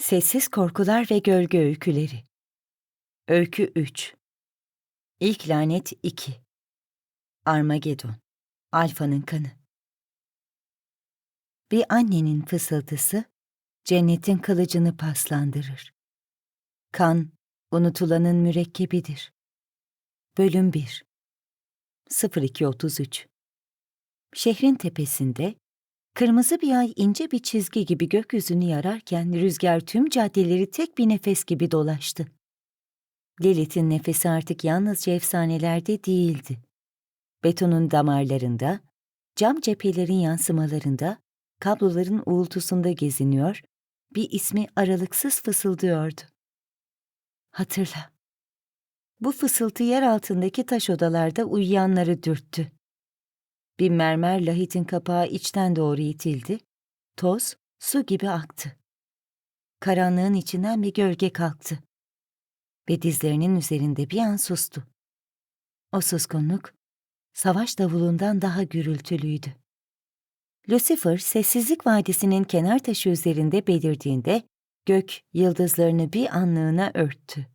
Sessiz Korkular ve Gölge Öyküleri. Öykü 3 İlk Lanet 2 Armagedon Alfa'nın Kanı. Bir annenin fısıltısı cennetin kılıcını paslandırır. Kan, unutulanın mürekkebidir. Bölüm 1 0233 Şehrin tepesinde Kırmızı bir ay ince bir çizgi gibi gökyüzünü yararken rüzgar tüm caddeleri tek bir nefes gibi dolaştı. Lilith'in nefesi artık yalnızca efsanelerde değildi. Betonun damarlarında, cam cephelerin yansımalarında, kabloların uğultusunda geziniyor, bir ismi aralıksız fısıldıyordu. Hatırla. Bu fısıltı yer altındaki taş odalarda uyuyanları dürttü. Bir mermer lahitin kapağı içten doğru itildi. Toz, su gibi aktı. Karanlığın içinden bir gölge kalktı. Ve dizlerinin üzerinde bir an sustu. O suskunluk, savaş davulundan daha gürültülüydü. Lucifer, sessizlik vadisinin kenar taşı üzerinde belirdiğinde, gök yıldızlarını bir anlığına örttü.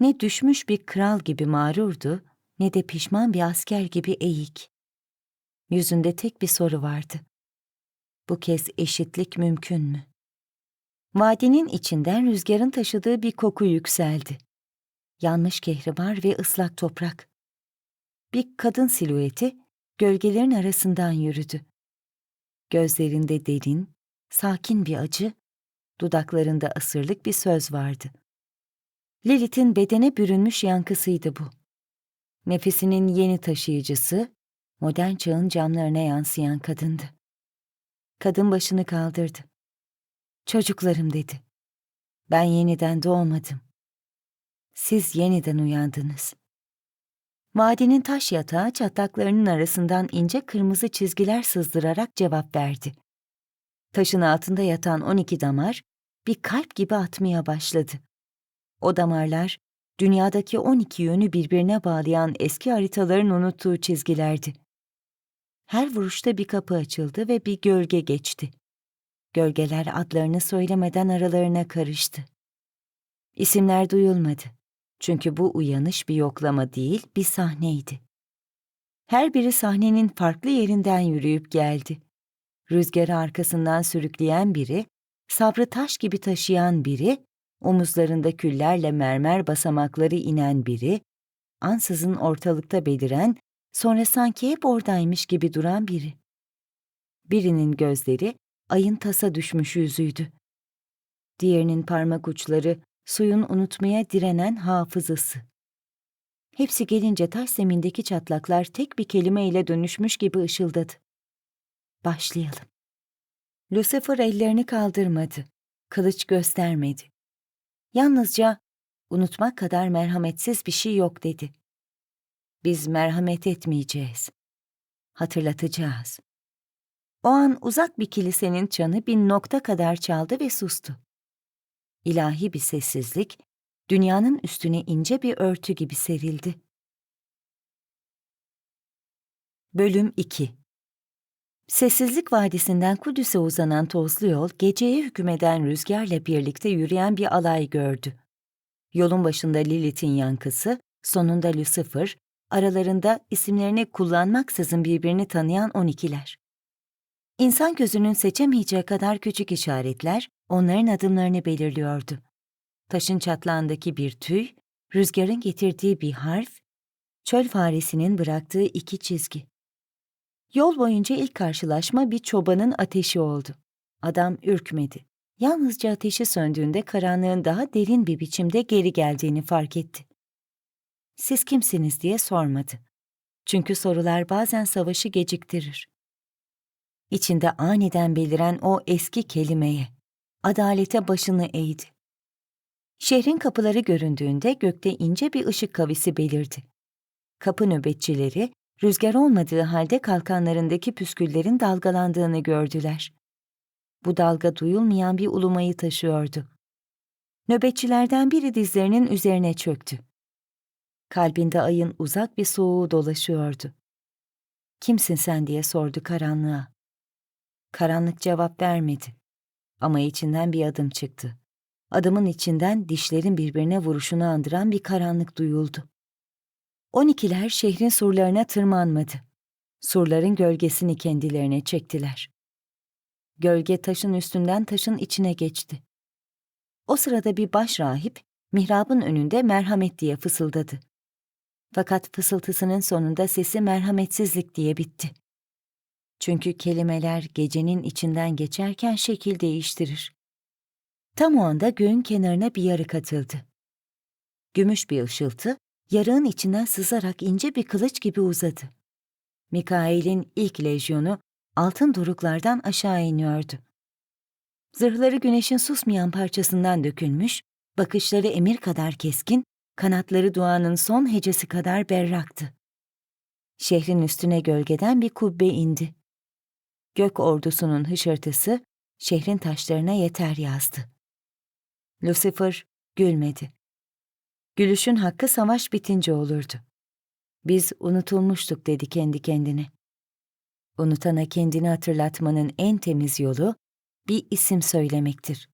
Ne düşmüş bir kral gibi mağrurdu, ne de pişman bir asker gibi eğik. Yüzünde tek bir soru vardı. Bu kez eşitlik mümkün mü? Vadinin içinden rüzgarın taşıdığı bir koku yükseldi. Yanmış kehribar ve ıslak toprak. Bir kadın silüeti gölgelerin arasından yürüdü. Gözlerinde derin, sakin bir acı, dudaklarında asırlık bir söz vardı. Lilith'in bedene bürünmüş yankısıydı bu. Nefesinin yeni taşıyıcısı, modern çağın camlarına yansıyan kadındı. Kadın başını kaldırdı. Çocuklarım dedi. Ben yeniden doğmadım. Siz yeniden uyandınız. Vadinin taş yatağı çatlaklarının arasından ince kırmızı çizgiler sızdırarak cevap verdi. Taşın altında yatan on iki damar bir kalp gibi atmaya başladı. O damarlar dünyadaki on iki yönü birbirine bağlayan eski haritaların unuttuğu çizgilerdi. Her vuruşta bir kapı açıldı ve bir gölge geçti. Gölgeler adlarını söylemeden aralarına karıştı. İsimler duyulmadı. Çünkü bu uyanış bir yoklama değil, bir sahneydi. Her biri sahnenin farklı yerinden yürüyüp geldi. Rüzgarı arkasından sürükleyen biri, sabrı taş gibi taşıyan biri, omuzlarında küllerle mermer basamakları inen biri, ansızın ortalıkta beliren sonra sanki hep oradaymış gibi duran biri. Birinin gözleri ayın tasa düşmüş yüzüydü. Diğerinin parmak uçları suyun unutmaya direnen hafızası. Hepsi gelince taş zemindeki çatlaklar tek bir kelime ile dönüşmüş gibi ışıldadı. Başlayalım. Lucifer ellerini kaldırmadı, kılıç göstermedi. Yalnızca unutmak kadar merhametsiz bir şey yok dedi. Biz merhamet etmeyeceğiz. Hatırlatacağız. O an uzak bir kilisenin çanı bir nokta kadar çaldı ve sustu. İlahi bir sessizlik, dünyanın üstüne ince bir örtü gibi serildi. Bölüm 2 Sessizlik Vadisi'nden Kudüs'e uzanan tozlu yol, geceye hükmeden rüzgarla birlikte yürüyen bir alay gördü. Yolun başında Lilith'in yankısı, sonunda Lucifer, aralarında isimlerini kullanmaksızın birbirini tanıyan on ikiler. İnsan gözünün seçemeyeceği kadar küçük işaretler onların adımlarını belirliyordu. Taşın çatlağındaki bir tüy, rüzgarın getirdiği bir harf, çöl faresinin bıraktığı iki çizgi. Yol boyunca ilk karşılaşma bir çobanın ateşi oldu. Adam ürkmedi. Yalnızca ateşi söndüğünde karanlığın daha derin bir biçimde geri geldiğini fark etti siz kimsiniz diye sormadı. Çünkü sorular bazen savaşı geciktirir. İçinde aniden beliren o eski kelimeye, adalete başını eğdi. Şehrin kapıları göründüğünde gökte ince bir ışık kavisi belirdi. Kapı nöbetçileri, rüzgar olmadığı halde kalkanlarındaki püsküllerin dalgalandığını gördüler. Bu dalga duyulmayan bir ulumayı taşıyordu. Nöbetçilerden biri dizlerinin üzerine çöktü. Kalbinde ayın uzak bir soğuğu dolaşıyordu. Kimsin sen diye sordu karanlığa. Karanlık cevap vermedi. Ama içinden bir adım çıktı. Adımın içinden dişlerin birbirine vuruşunu andıran bir karanlık duyuldu. On ikiler şehrin surlarına tırmanmadı. Surların gölgesini kendilerine çektiler. Gölge taşın üstünden taşın içine geçti. O sırada bir baş rahip mihrabın önünde merhamet diye fısıldadı. Fakat fısıltısının sonunda sesi merhametsizlik diye bitti. Çünkü kelimeler gecenin içinden geçerken şekil değiştirir. Tam o anda göğün kenarına bir yarık atıldı. Gümüş bir ışıltı, yarığın içinden sızarak ince bir kılıç gibi uzadı. Mikail'in ilk lejyonu altın doruklardan aşağı iniyordu. Zırhları güneşin susmayan parçasından dökülmüş, bakışları emir kadar keskin, kanatları duanın son hecesi kadar berraktı. Şehrin üstüne gölgeden bir kubbe indi. Gök ordusunun hışırtısı şehrin taşlarına yeter yazdı. Lucifer gülmedi. Gülüşün hakkı savaş bitince olurdu. Biz unutulmuştuk dedi kendi kendine. Unutana kendini hatırlatmanın en temiz yolu bir isim söylemektir.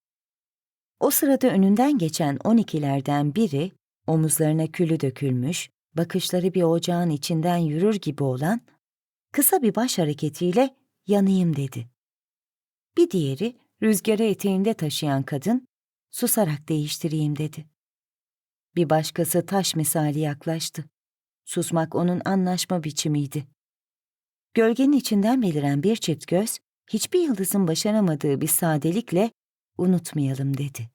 O sırada önünden geçen on ikilerden biri, omuzlarına külü dökülmüş, bakışları bir ocağın içinden yürür gibi olan, kısa bir baş hareketiyle yanayım dedi. Bir diğeri, rüzgarı eteğinde taşıyan kadın, susarak değiştireyim dedi. Bir başkası taş misali yaklaştı. Susmak onun anlaşma biçimiydi. Gölgenin içinden beliren bir çift göz, hiçbir yıldızın başaramadığı bir sadelikle unutmayalım dedi.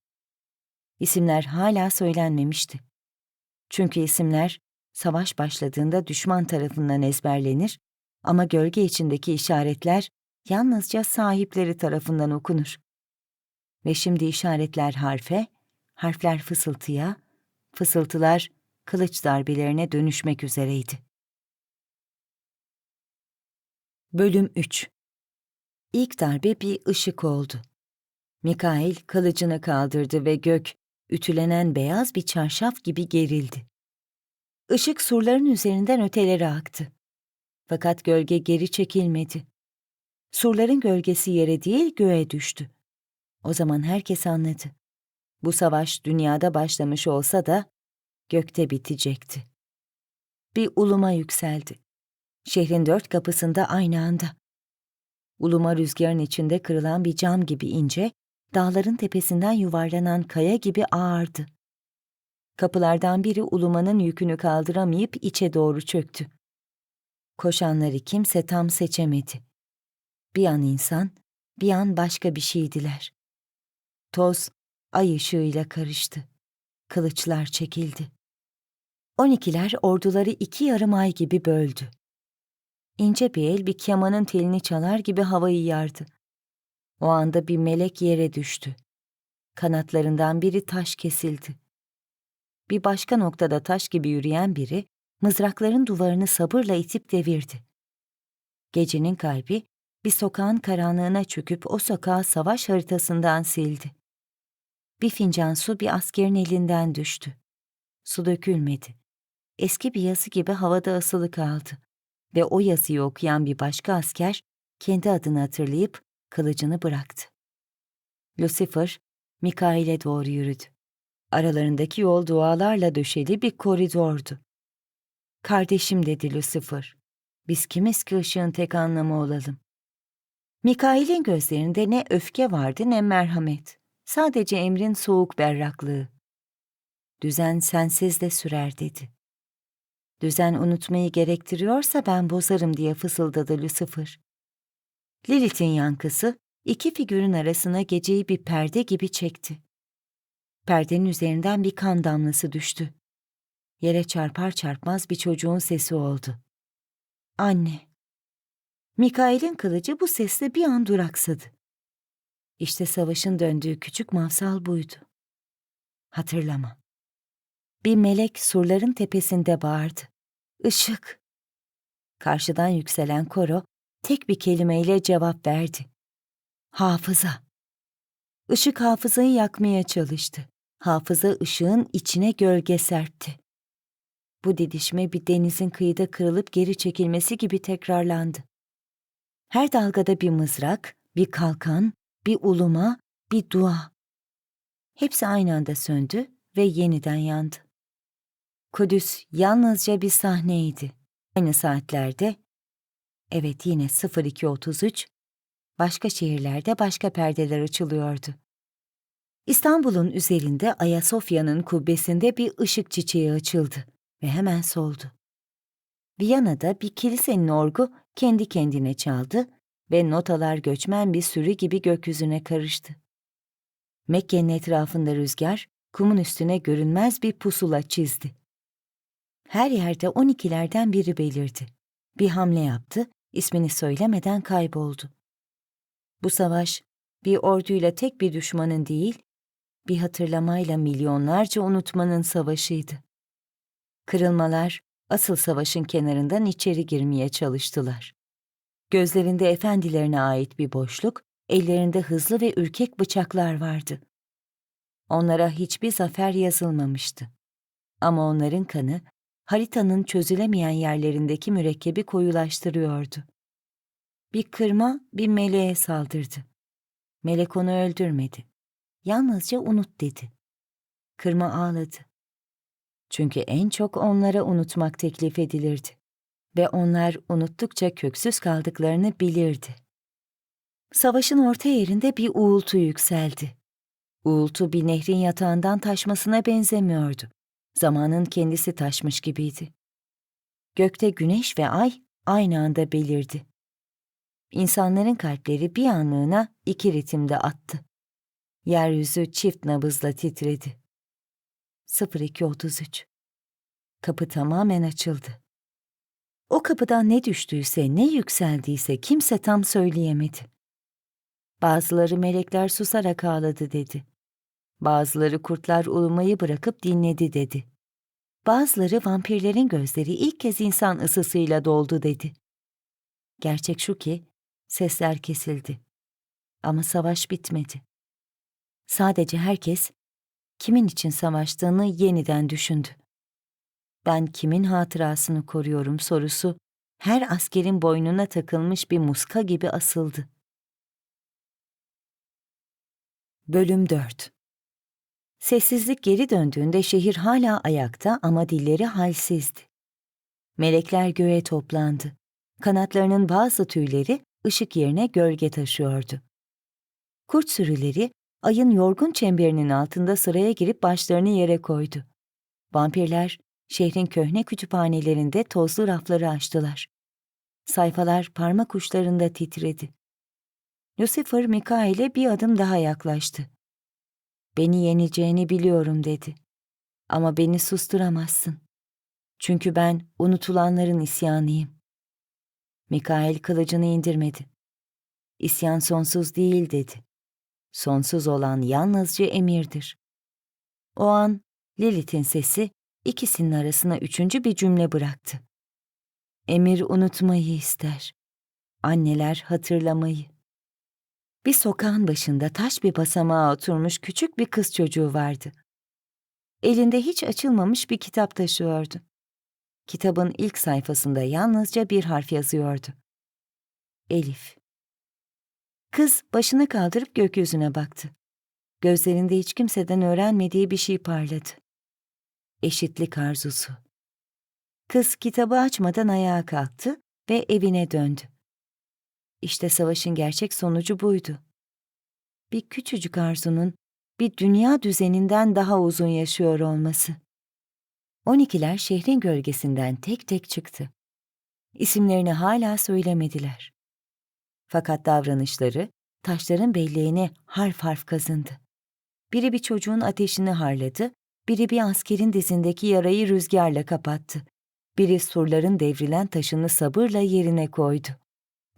İsimler hala söylenmemişti. Çünkü isimler savaş başladığında düşman tarafından ezberlenir ama gölge içindeki işaretler yalnızca sahipleri tarafından okunur. Ve şimdi işaretler harfe, harfler fısıltıya, fısıltılar kılıç darbelerine dönüşmek üzereydi. Bölüm 3 İlk darbe bir ışık oldu. Mikail kılıcını kaldırdı ve gök, ütülenen beyaz bir çarşaf gibi gerildi. Işık surların üzerinden ötelere aktı. Fakat gölge geri çekilmedi. Surların gölgesi yere değil göğe düştü. O zaman herkes anladı. Bu savaş dünyada başlamış olsa da gökte bitecekti. Bir uluma yükseldi. Şehrin dört kapısında aynı anda. Uluma rüzgarın içinde kırılan bir cam gibi ince, dağların tepesinden yuvarlanan kaya gibi ağırdı. Kapılardan biri ulumanın yükünü kaldıramayıp içe doğru çöktü. Koşanları kimse tam seçemedi. Bir an insan, bir an başka bir şeydiler. Toz, ay ışığıyla karıştı. Kılıçlar çekildi. On ikiler orduları iki yarım ay gibi böldü. İnce bir el bir kemanın telini çalar gibi havayı yardı. O anda bir melek yere düştü. Kanatlarından biri taş kesildi. Bir başka noktada taş gibi yürüyen biri mızrakların duvarını sabırla itip devirdi. Gecenin kalbi bir sokağın karanlığına çöküp o sokağı savaş haritasından sildi. Bir fincan su bir askerin elinden düştü. Su dökülmedi. Eski bir yazı gibi havada asılı kaldı ve o yazıyı okuyan bir başka asker kendi adını hatırlayıp kılıcını bıraktı. Lucifer, Mikail'e doğru yürüdü. Aralarındaki yol dualarla döşeli bir koridordu. Kardeşim dedi Lucifer. Biz kimiz ki ışığın tek anlamı olalım. Mikail'in gözlerinde ne öfke vardı ne merhamet. Sadece emrin soğuk berraklığı. Düzen sensiz de sürer dedi. Düzen unutmayı gerektiriyorsa ben bozarım diye fısıldadı Lucifer. Lilith'in yankısı iki figürün arasına geceyi bir perde gibi çekti. Perdenin üzerinden bir kan damlası düştü. Yere çarpar çarpmaz bir çocuğun sesi oldu. Anne. Mikail'in kılıcı bu sesle bir an duraksadı. İşte savaşın döndüğü küçük mavsal buydu. Hatırlama. Bir melek surların tepesinde bağırdı. Işık. Karşıdan yükselen koro tek bir kelimeyle cevap verdi. Hafıza. Işık hafızayı yakmaya çalıştı. Hafıza ışığın içine gölge serpti. Bu didişme bir denizin kıyıda kırılıp geri çekilmesi gibi tekrarlandı. Her dalgada bir mızrak, bir kalkan, bir uluma, bir dua. Hepsi aynı anda söndü ve yeniden yandı. Kudüs yalnızca bir sahneydi. Aynı saatlerde, evet yine 02.33, başka şehirlerde başka perdeler açılıyordu. İstanbul'un üzerinde Ayasofya'nın kubbesinde bir ışık çiçeği açıldı ve hemen soldu. Viyana'da bir kilisenin orgu kendi kendine çaldı ve notalar göçmen bir sürü gibi gökyüzüne karıştı. Mekke'nin etrafında rüzgar, kumun üstüne görünmez bir pusula çizdi. Her yerde on ikilerden biri belirdi. Bir hamle yaptı, ismini söylemeden kayboldu. Bu savaş, bir orduyla tek bir düşmanın değil, bir hatırlamayla milyonlarca unutmanın savaşıydı. Kırılmalar, asıl savaşın kenarından içeri girmeye çalıştılar. Gözlerinde efendilerine ait bir boşluk, ellerinde hızlı ve ürkek bıçaklar vardı. Onlara hiçbir zafer yazılmamıştı. Ama onların kanı, haritanın çözülemeyen yerlerindeki mürekkebi koyulaştırıyordu. Bir kırma bir meleğe saldırdı. Melek onu öldürmedi. Yalnızca unut dedi. Kırma ağladı. Çünkü en çok onlara unutmak teklif edilirdi. Ve onlar unuttukça köksüz kaldıklarını bilirdi. Savaşın orta yerinde bir uğultu yükseldi. Uğultu bir nehrin yatağından taşmasına benzemiyordu. Zamanın kendisi taşmış gibiydi. Gökte güneş ve ay aynı anda belirdi. İnsanların kalpleri bir anlığına iki ritimde attı. Yeryüzü çift nabızla titredi. 02.33 Kapı tamamen açıldı. O kapıdan ne düştüyse, ne yükseldiyse kimse tam söyleyemedi. Bazıları melekler susarak ağladı dedi. Bazıları kurtlar ulumayı bırakıp dinledi dedi. Bazıları vampirlerin gözleri ilk kez insan ısısıyla doldu dedi. Gerçek şu ki sesler kesildi. Ama savaş bitmedi. Sadece herkes kimin için savaştığını yeniden düşündü. Ben kimin hatırasını koruyorum sorusu her askerin boynuna takılmış bir muska gibi asıldı. Bölüm 4 Sessizlik geri döndüğünde şehir hala ayakta ama dilleri halsizdi. Melekler göğe toplandı. Kanatlarının bazı tüyleri ışık yerine gölge taşıyordu. Kurt sürüleri ayın yorgun çemberinin altında sıraya girip başlarını yere koydu. Vampirler şehrin köhne kütüphanelerinde tozlu rafları açtılar. Sayfalar parmak uçlarında titredi. Lucifer Mikail'e bir adım daha yaklaştı. Beni yeneceğini biliyorum dedi. Ama beni susturamazsın. Çünkü ben unutulanların isyanıyım. Mikail kılıcını indirmedi. İsyan sonsuz değil dedi. Sonsuz olan yalnızca emirdir. O an Lilith'in sesi ikisinin arasına üçüncü bir cümle bıraktı. Emir unutmayı ister. Anneler hatırlamayı. Bir sokağın başında taş bir basamağa oturmuş küçük bir kız çocuğu vardı. Elinde hiç açılmamış bir kitap taşıyordu. Kitabın ilk sayfasında yalnızca bir harf yazıyordu. Elif. Kız başını kaldırıp gökyüzüne baktı. Gözlerinde hiç kimseden öğrenmediği bir şey parladı. Eşitlik arzusu. Kız kitabı açmadan ayağa kalktı ve evine döndü. İşte savaşın gerçek sonucu buydu. Bir küçücük arzunun bir dünya düzeninden daha uzun yaşıyor olması. On ikiler şehrin gölgesinden tek tek çıktı. İsimlerini hala söylemediler. Fakat davranışları taşların belleğine harf harf kazındı. Biri bir çocuğun ateşini harladı, biri bir askerin dizindeki yarayı rüzgarla kapattı. Biri surların devrilen taşını sabırla yerine koydu.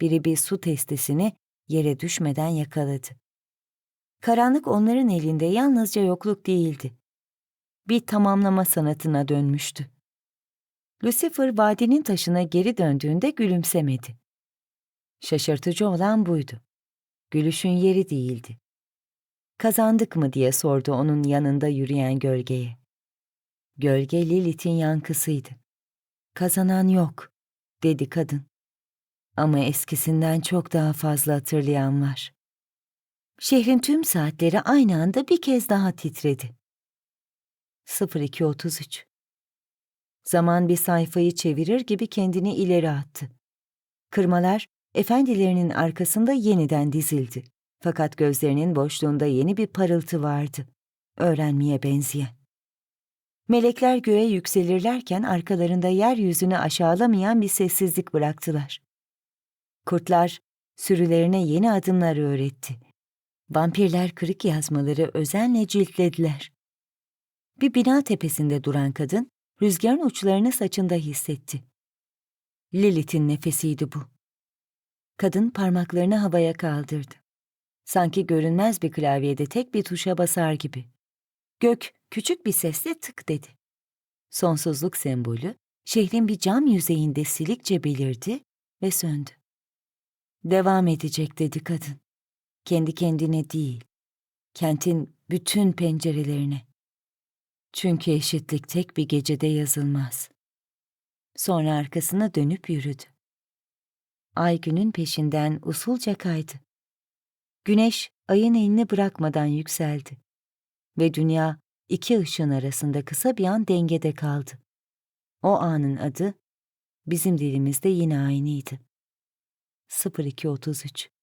Biri bir su testisini yere düşmeden yakaladı. Karanlık onların elinde yalnızca yokluk değildi. Bir tamamlama sanatına dönmüştü. Lucifer vadinin taşına geri döndüğünde gülümsemedi. Şaşırtıcı olan buydu. Gülüşün yeri değildi. Kazandık mı diye sordu onun yanında yürüyen gölgeye. Gölge Lilith'in yankısıydı. Kazanan yok, dedi kadın. Ama eskisinden çok daha fazla hatırlayan var. Şehrin tüm saatleri aynı anda bir kez daha titredi. 02.33 Zaman bir sayfayı çevirir gibi kendini ileri attı. Kırmalar efendilerinin arkasında yeniden dizildi. Fakat gözlerinin boşluğunda yeni bir parıltı vardı. Öğrenmeye benzeyen. Melekler göğe yükselirlerken arkalarında yeryüzünü aşağılamayan bir sessizlik bıraktılar. Kurtlar sürülerine yeni adımlar öğretti. Vampirler kırık yazmaları özenle ciltlediler. Bir bina tepesinde duran kadın rüzgarın uçlarını saçında hissetti. Lilith'in nefesiydi bu. Kadın parmaklarını havaya kaldırdı. Sanki görünmez bir klavyede tek bir tuşa basar gibi. Gök küçük bir sesle tık dedi. Sonsuzluk sembolü şehrin bir cam yüzeyinde silikçe belirdi ve söndü. Devam edecek dedi kadın. Kendi kendine değil, kentin bütün pencerelerine. Çünkü eşitlik tek bir gecede yazılmaz. Sonra arkasına dönüp yürüdü. Ay günün peşinden usulca kaydı. Güneş ayın elini bırakmadan yükseldi ve dünya iki ışın arasında kısa bir an dengede kaldı. O anın adı bizim dilimizde yine aynıydı. 0233